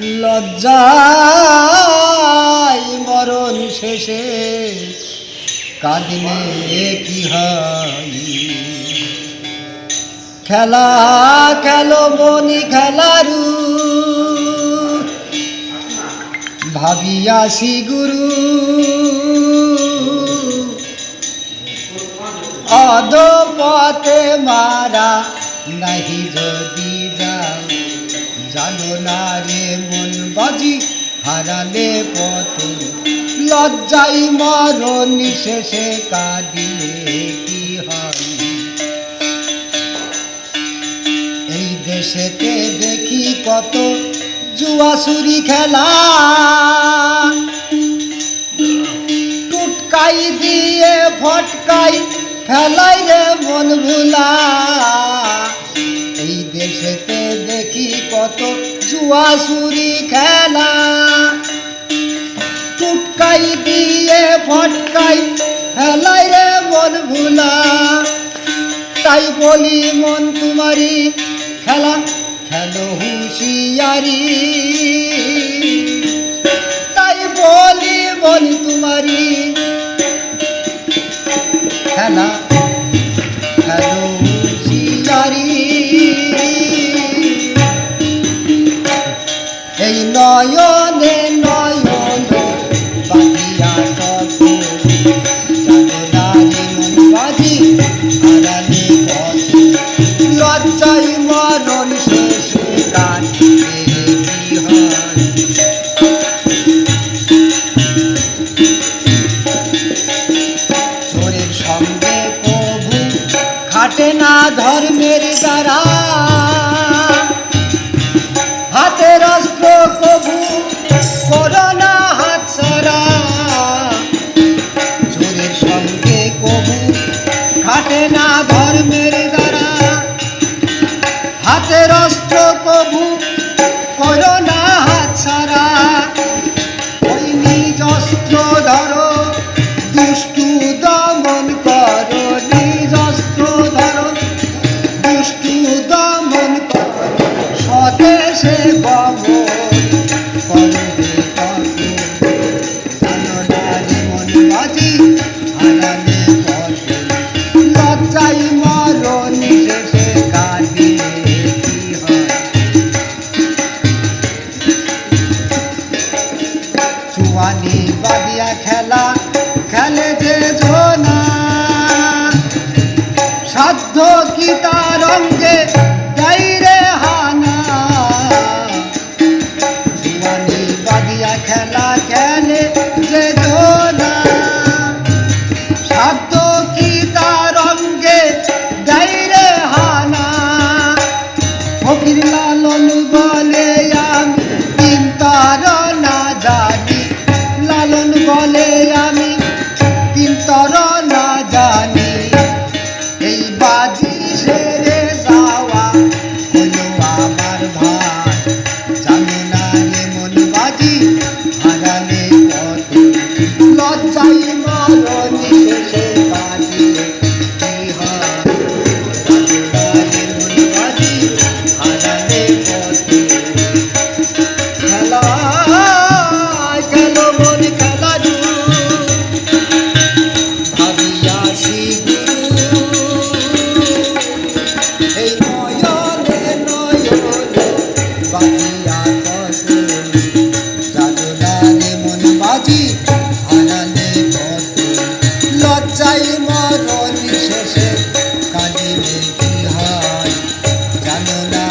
লজ্জায় মরণ শেষে কাঁদিলে কি হয়? খেলা, খেলো মনি খেলারু। ভাবিয়াছি গুরু। অদপথে মারা নাহি যদি যাও জানো না রে মন বাজি হারালে পথ। লজ্জাই মরণ শেষে কাঁদিলে কি হয় এই দেশেতে দেখি কত জুয়াসুরি খেলা। টুটকাই দিয়ে ফটকাই ফেলাই জুয়াসুরি খেলা। টুটকাই দিয়ে ফটকাই ফেলাই রে মন ভুলা। তাই বলি মন তোমারি খেলা, খেলো হুঁশিয়ারি। তাই বলি বলি তোমারি খেলো। নয়ন ধর্মের দ্বারা হাতের অস্ত্র কবু করোনা হাত সারা ওই নিজ অস্ত্র ধরো, দুষ্টু দমন করো। নিজ অস্ত্র ধরো, দুষ্টু acto la la la